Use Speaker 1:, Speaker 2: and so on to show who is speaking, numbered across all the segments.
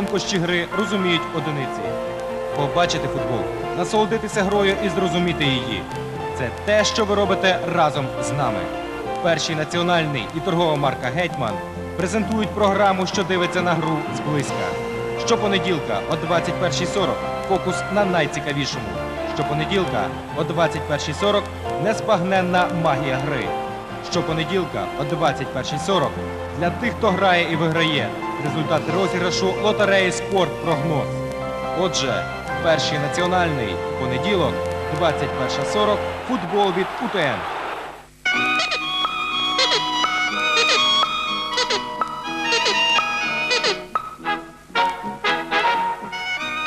Speaker 1: Тонкощі гри розуміють одиниці. Побачити футбол, насолодитися грою і зрозуміти її. Це те, що ви робите разом з нами. Перший національний і торгова марка Гетьман презентують програму, що дивиться на гру зблизька. Щопонеділка о 21.40 фокус на найцікавішому. Щопонеділка о 21.40 неспагненна магія гри. Щопонеділка о 21.40 для тих, хто грає і виграє. Результати розіграшу лотереї Спорт Прогноз. Отже, перший національний понеділок, 21.40, футбол від УТН.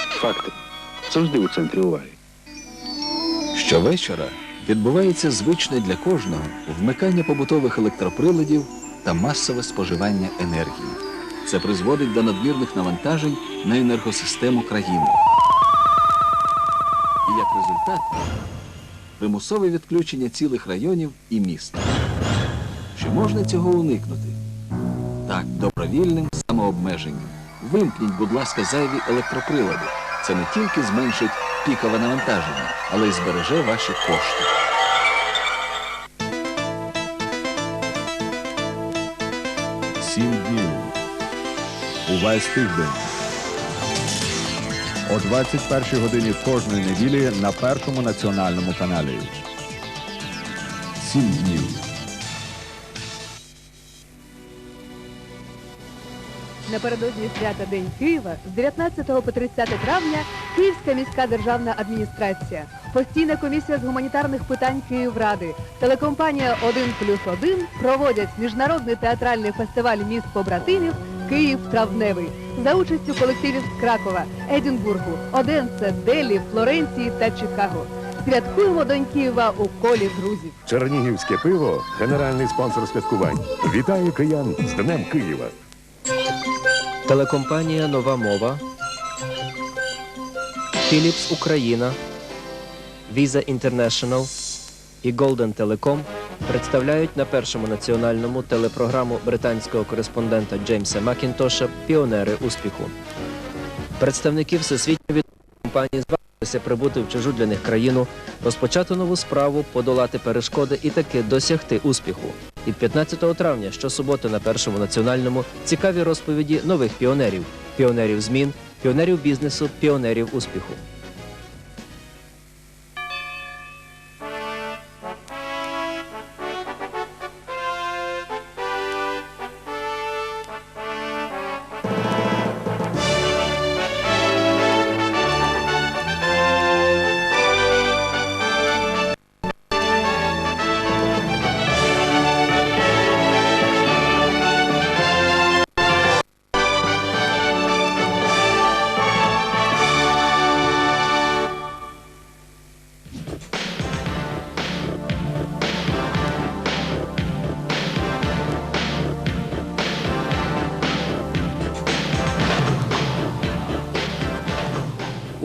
Speaker 2: Факти. Завжди у центрі уваги.
Speaker 3: Щовечора відбувається звичне для кожного вмикання побутових електроприладів та масове споживання енергії. Це призводить до надмірних навантажень на енергосистему країни. І як результат примусове відключення цілих районів і міст. Чи можна цього уникнути? Так, добровільним самообмеженням. Вимкніть, будь ласка, зайві електроприлади. Це не тільки зменшить пікове навантаження, але й збереже ваші кошти.
Speaker 4: Сім днів. Увесь тиждень. О 21 годині кожної неділі на першому національному каналі. Сім днів.
Speaker 5: Напередодні свята День Києва з 19 по 30 травня Київська міська державна адміністрація, постійна комісія з гуманітарних питань Київради, телекомпанія 1 плюс 1 проводять міжнародний театральний фестиваль міст побратимів Київ Травневий за участю колективів з Кракова, Едінбургу, Оденсе, Делі, Флоренції та Чикаго. Святкуємо День Києва у колі друзів.
Speaker 6: Чернігівське пиво генеральний спонсор святкувань. Вітаю киян з Днем Києва.
Speaker 7: Телекомпанія Нова мова, Philips Україна, Visa International і Golden Telecom представляють на першому національному телепрограму британського кореспондента Джеймса Макінтоша Піонери успіху. Представники всесвітньо відомої компанії зважилися прибути в чужу для них країну, розпочати нову справу, подолати перешкоди і таки досягти успіху. Від 15 травня щосуботи на першому національному цікаві розповіді нових піонерів, піонерів змін, піонерів бізнесу, піонерів успіху.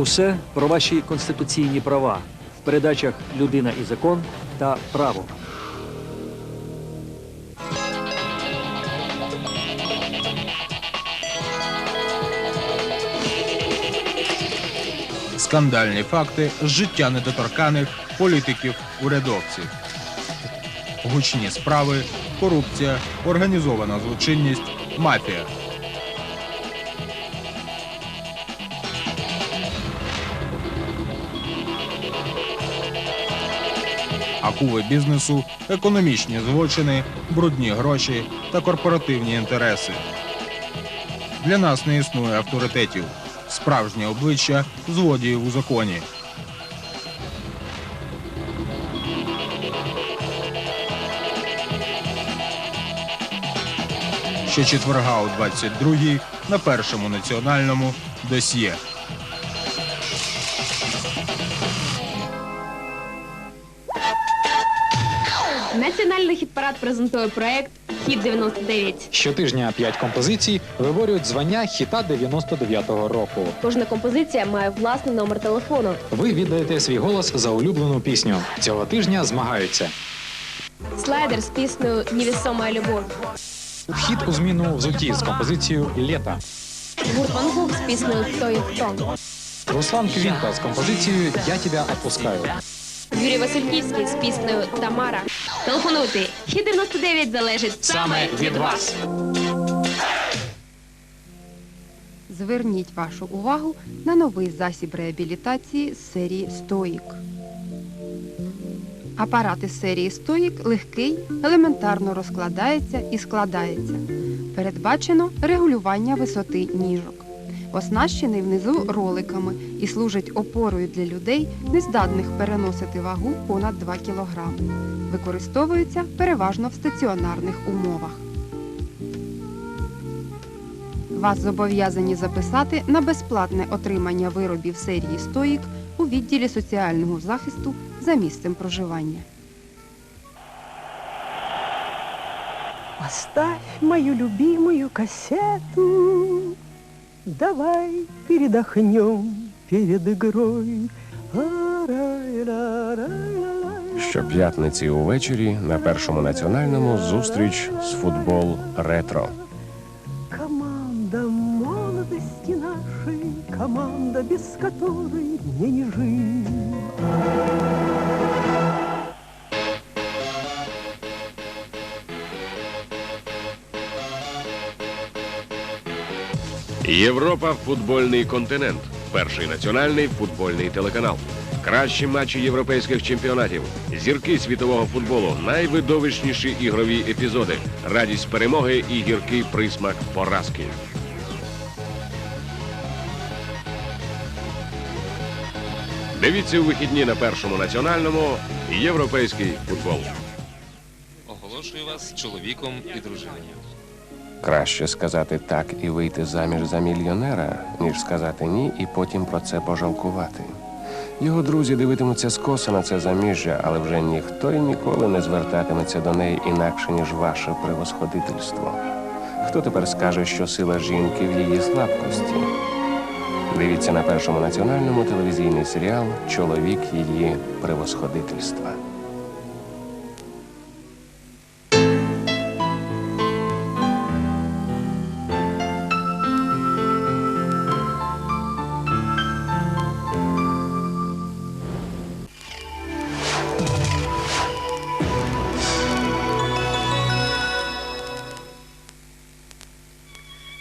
Speaker 8: Усе про ваші конституційні права в передачах Людина і закон та право.
Speaker 9: Скандальні факти з життя недоторканих політиків урядовців. Гучні справи, корупція, організована злочинність, мафія. Акули бізнесу, економічні злочини, брудні гроші та корпоративні інтереси. Для нас не існує авторитетів. Справжнє обличчя злодіїв у законі. Щочетверга о 22-й на першому національному досьє.
Speaker 10: Національний хіт-парад презентує проект Хіт 99.
Speaker 11: Щотижня п'ять композицій виборюють звання хіта 99-го року.
Speaker 10: Кожна композиція має власний номер телефону.
Speaker 11: Ви віддаєте свій голос за улюблену пісню. Цього тижня змагаються
Speaker 10: Слайдер з піснею Невісома любов.
Speaker 11: Вхід у зміну взуті з композицією Лєта.
Speaker 10: Гурт Ван з піснею Хто є хто.
Speaker 11: Руслан Квінта з композицією Я тебе отпускаю.
Speaker 10: Юрій Васильківський з піснею Тамара. Телефонуйте. Хід 99 залежить саме від вас.
Speaker 5: Зверніть вашу увагу на новий засіб реабілітації з серії Стоїк. Апарат із серії Стоїк легкий, елементарно розкладається і складається. Передбачено регулювання висоти ніжок. Оснащений внизу роликами і служить опорою для людей, нездатних переносити вагу понад 2 кг. Використовується переважно в стаціонарних умовах. Вас зобов'язані записати на безплатне отримання виробів серії Стоїк у відділі соціального захисту за місцем проживання.
Speaker 12: Поставь мою любимую кассету, Давай передохнем перед игрой.
Speaker 13: Щоп'ятниці увечері на першому національному зустріч з футбол ретро.
Speaker 12: Команда молодости нашей, Команда, без мне не жить.
Speaker 13: Європа футбольний континент. Перший національний футбольний телеканал. Кращі матчі європейських чемпіонатів, зірки світового футболу, найвидовищніші ігрові епізоди, радість перемоги і гіркий присмак поразки. Дивіться у вихідні на першому національному європейський футбол.
Speaker 14: Оголошую вас чоловіком і дружиною.
Speaker 13: Краще сказати так і вийти заміж за мільйонера, ніж сказати ні і потім про це пожалкувати. Його друзі дивитимуться скоса на це заміжжя, але вже ніхто і ніколи не звертатиметься до неї інакше, ніж ваше превосходительство. Хто тепер скаже, що сила жінки в її слабкості? Дивіться на першому національному телевізійний серіал Чоловік її превосходительства.
Speaker 15: –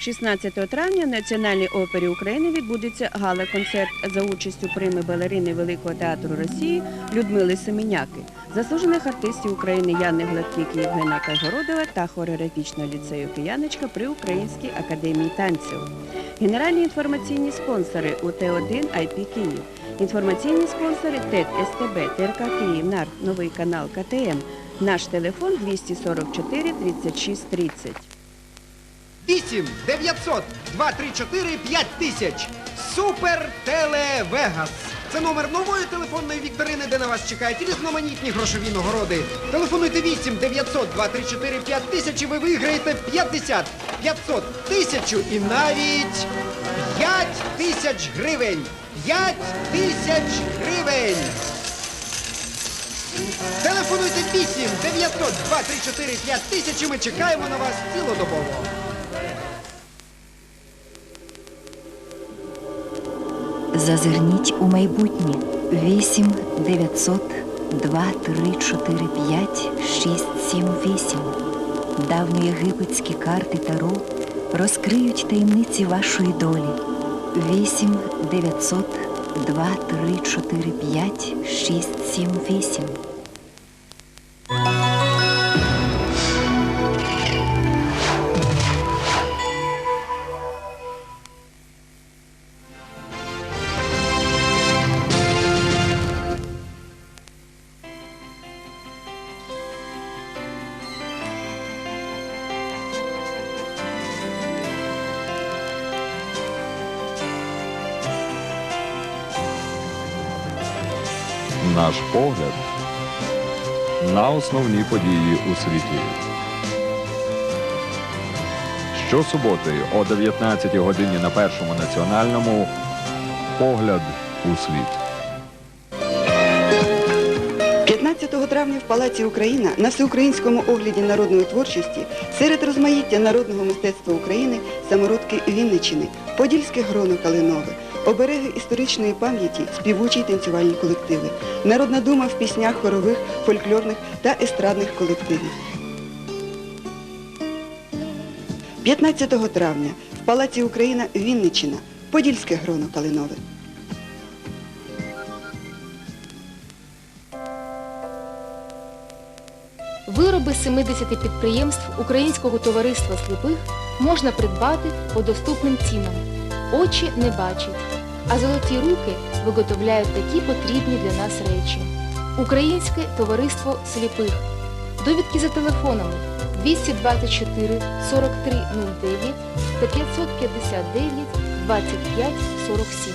Speaker 15: 16 травня в Національній опері України відбудеться гала-концерт за участю прими балерини Великого театру Росії Людмили Семеняки, заслужених артистів України Яни Гладкік і Євгена Кайгородова та хореографічного ліцею Кияночка при Українській академії танців. Генеральні інформаційні спонсори УТ1 IP Київ. Інформаційні спонсори ТЕД СТБ, ТРК Київ, НАР, новий канал КТМ. Наш телефон 244 36 30.
Speaker 16: 8 900 234 5000. Супер Теле Вегас. Це номер нової телефонної вікторини, де на вас чекають різноманітні грошові нагороди. Телефонуйте 8 900 234 5000 і ви виграєте 50, 500, тисячу і навіть 5 тисяч гривень. 5 тисяч гривень. Телефонуйте 8 900 234 5000 і ми чекаємо на вас цілодобово.
Speaker 17: Зазирніть у майбутнє 8 900 2 3 4 5 6 7 8. Давньоєгипетські карти Таро розкриють таємниці вашої долі. 8 900 2 3 4 5 6 7 8.
Speaker 4: Наш погляд на основні події у світі. Щосуботи о 19 годині на першому національному погляд у світ.
Speaker 18: 15 травня в Палаці Україна на всеукраїнському огляді народної творчості серед розмаїття народного мистецтва України самородки Вінничини, Подільське гроно Калинове, обереги історичної пам'яті, співучі й танцювальні колективи, народна дума в піснях хорових, фольклорних та естрадних колективів. 15 травня в Палаці Україна Вінничина, Подільське гроно Калинове.
Speaker 19: Вироби 70 підприємств Українського товариства сліпих можна придбати по доступним цінам. Очі не бачать, а золоті руки виготовляють такі потрібні для нас речі. Українське товариство сліпих. Довідки за телефонами 224 4309 та 559 25 47.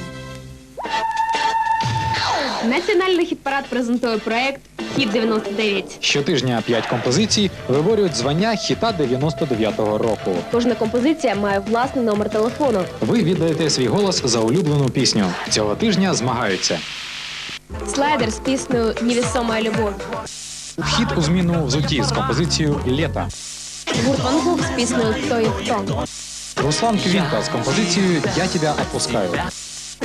Speaker 10: Національний хіт-парад презентує проект Хіт 99.
Speaker 11: Щотижня п'ять композицій виборюють звання хіта 99-го року.
Speaker 10: Кожна композиція має власний номер телефону.
Speaker 11: Ви віддаєте свій голос за улюблену пісню. Цього тижня змагаються.
Speaker 10: Слайдер з піснею Невісома любов.
Speaker 11: Вхід у зміну взуті з композицією Лєта.
Speaker 10: Гурт Ван Гог з піснею Хто є хто.
Speaker 11: Руслан Квінта з композицією Я тебе опускаю.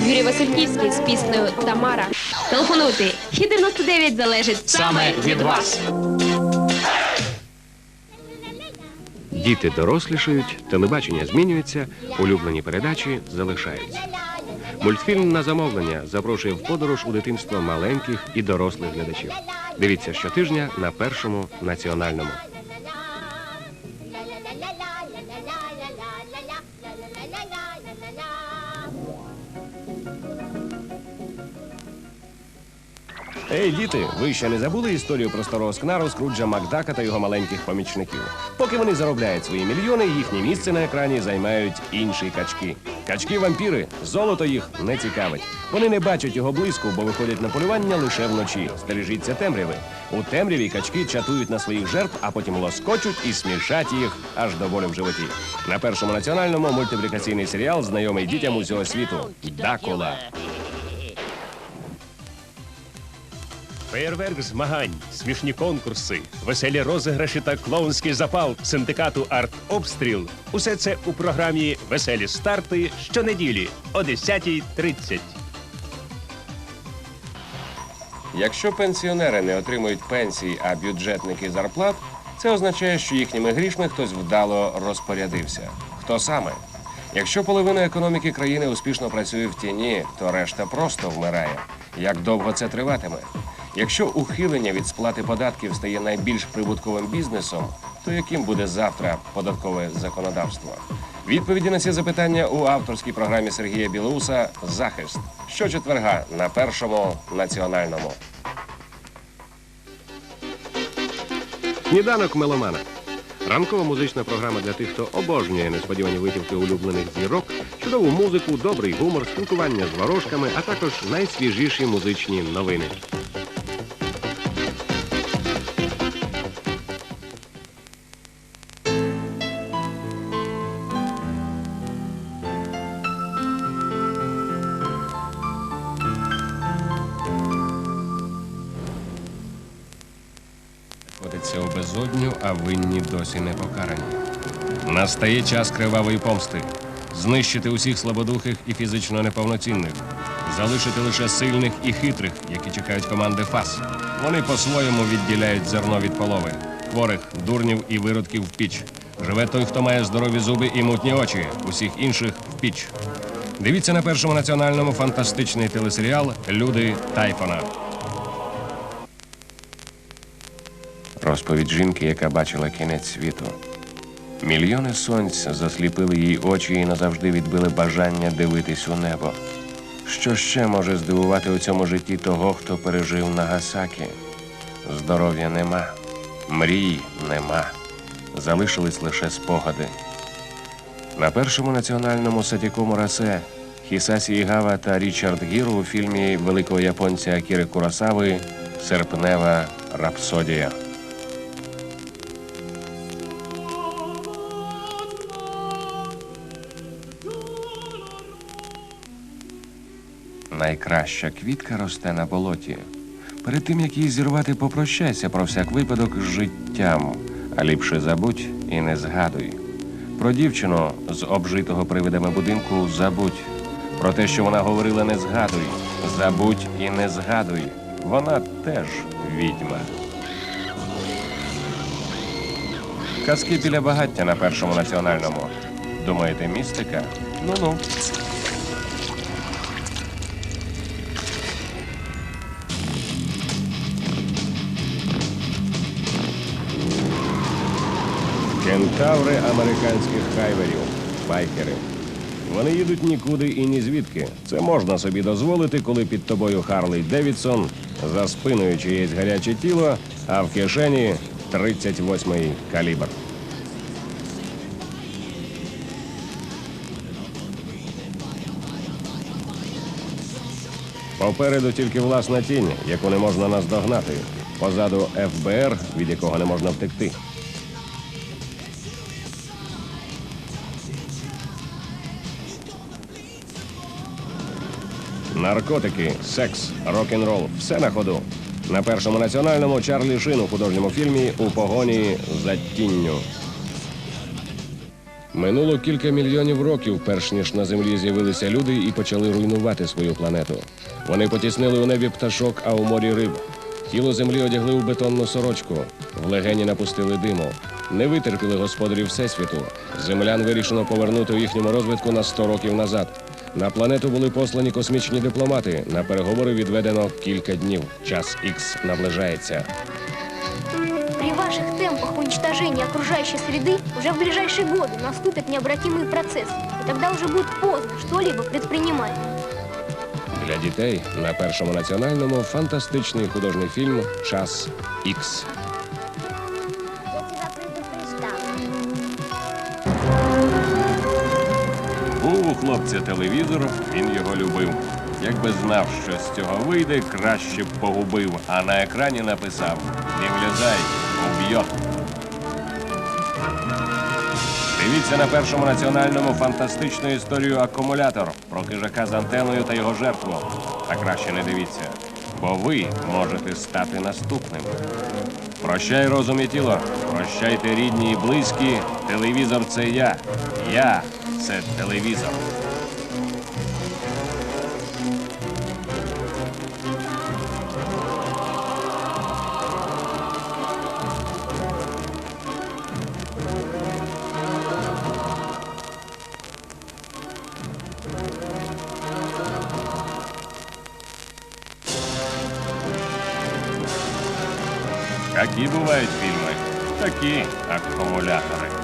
Speaker 10: Юрій Васильківський з піснею Тамара. Телефонуйте. Хіт 99 залежить саме від вас.
Speaker 13: Діти дорослішають, телебачення змінюється, улюблені передачі залишаються. Мультфільм на замовлення запрошує в подорож у дитинство маленьких і дорослих глядачів. Дивіться щотижня на першому національному. Ей, діти, ви ще не забули історію про старого скнару Скруджа Макдака та його маленьких помічників. Поки вони заробляють свої мільйони, їхнє місце на екрані займають інші качки. Качки-вампіри, золото їх не цікавить. Вони не бачать його близько, бо виходять на полювання лише вночі. Стережіться темряви. У темряві качки чатують на своїх жертв, а потім лоскочуть і смішать їх аж до болю в животі. На першому національному мультиплікаційний серіал знайомий дітям усього світу Дакула.
Speaker 20: Феєрверк змагань, смішні конкурси, веселі розіграші та клоунський запал синдикату Арт Обстріл. Усе це у програмі Веселі старти щонеділі о 10.30.
Speaker 13: Якщо пенсіонери не отримують пенсій, а бюджетники зарплат, це означає, що їхніми грішми хтось вдало розпорядився. Хто саме? Якщо половина економіки країни успішно працює в тіні, то решта просто вмирає. Як довго це триватиме? Якщо ухилення від сплати податків стає найбільш прибутковим бізнесом, то яким буде завтра податкове законодавство? Відповіді на ці запитання у авторській програмі Сергія Білоуса Захист щочетверга на першому національному. Сніданок меломана. Ранкова музична програма для тих, хто обожнює несподівані витівки улюблених зірок, чудову музику, добрий гумор, спілкування з ворожками, а також найсвіжіші музичні новини. Безодню, а винні досі не покарані. Настає час кривавої помсти. Знищити усіх слабодухих і фізично неповноцінних. Залишити лише сильних і хитрих, які чекають команди ФАС. Вони по-своєму відділяють зерно від полови. Хворих, дурнів і виродків в піч. Живе той, хто має здорові зуби і мутні очі. Усіх інших в піч. Дивіться на першому національному фантастичний телесеріал Люди Тайфона. Розповідь жінки, яка бачила кінець світу. Мільйони сонць засліпили їй очі і назавжди відбили бажання дивитись у небо. Що ще може здивувати у цьому житті того, хто пережив Нагасакі? Здоров'я нема, мрій нема. Залишились лише спогади. На першому національному садіку Мурасе Хісасі Ігава та Річард Гір у фільмі великого японця Акіри Курасави Серпнева рапсодія. Найкраща квітка росте на болоті. Перед тим, як її зірвати, попрощайся про всяк випадок з життям, а ліпше забудь і не згадуй. Про дівчину з обжитого привидами будинку забудь. Про те, що вона говорила, не згадуй. Забудь і не згадуй. Вона теж відьма. Казки біля багаття на першому національному. Думаєте, містика? Ну-ну. Кентаври американських хайверів, байкери. Вони їдуть нікуди і ні звідки. Це можна собі дозволити, коли під тобою Харлей Девідсон, за спиною чиєсь гаряче тіло, а в кишені 38-й калібр. Попереду тільки власна тінь, яку не можна наздогнати. Позаду ФБР, від якого не можна втекти. Наркотики, секс, рок-н-рол все на ходу. На першому національному Чарлі Шин у художньому фільмі у погоні за тінню. Минуло кілька мільйонів років, перш ніж на землі з'явилися люди і почали руйнувати свою планету. Вони потіснили у небі пташок, а у морі риб. Тіло землі одягли у бетонну сорочку, в легені напустили диму. Не витерпіли господарі Всесвіту. Землян вирішено повернути у їхньому розвитку на 100 років назад. На планету були послані космічні дипломати. На переговори відведено кілька днів. Час Ікс наближається.
Speaker 21: При ваших темпах уничтожения окружающей среды уже в ближайшие годы наступят необратимые процессы, и тогда уже будет поздно что-либо предпринимать.
Speaker 13: Для дітей на першому національному фантастичний художній фільм Час Ікс. У хлопця телевізор, він його любив. Якби знав, що з цього вийде, краще б погубив, а на екрані написав Не влізай, уб'єт. Дивіться на першому національному фантастичну історію акумулятор про хижака з антеною та його жертву. А краще не дивіться, бо ви можете стати наступним. Прощай розум і тіло, прощайте рідні і близькі. Телевізор це я. Я Це телевізор. Такі бывают фильмы? Такие аккумуляторы.